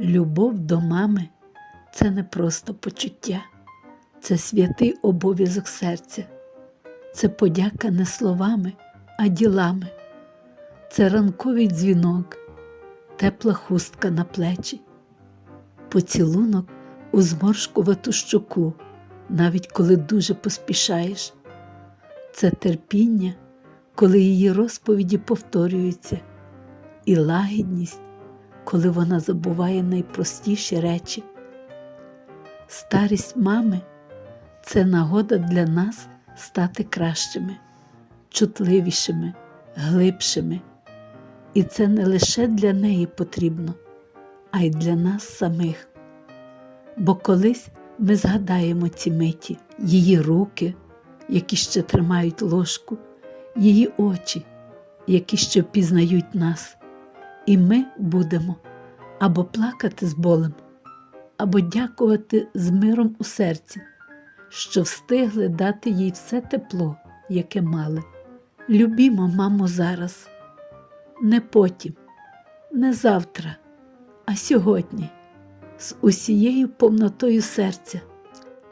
Любов до мами це не просто почуття, це святий обов'язок серця, це подяка не словами, а ділами, це ранковий дзвінок, тепла хустка на плечі, поцілунок у зморшкувату щоку, навіть коли дуже поспішаєш. Це терпіння, коли її розповіді повторюються, і лагідність, коли вона забуває найпростіші речі. Старість мами це нагода для нас стати кращими, чутливішими, глибшими. І це не лише для неї потрібно, а й для нас самих. Бо колись ми згадаємо ці миті, її руки, які ще тримають ложку, її очі, які ще впізнають нас, і ми будемо або плакати з болем, або дякувати з миром у серці, що встигли дати їй все тепло, яке мали. Любімо маму зараз, не потім, не завтра, а сьогодні, з усією повнотою серця,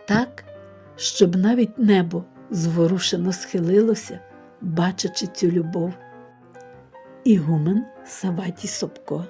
так, щоб навіть небо зворушено схилилося, бачачи цю любов. Ігумен Саватій Собко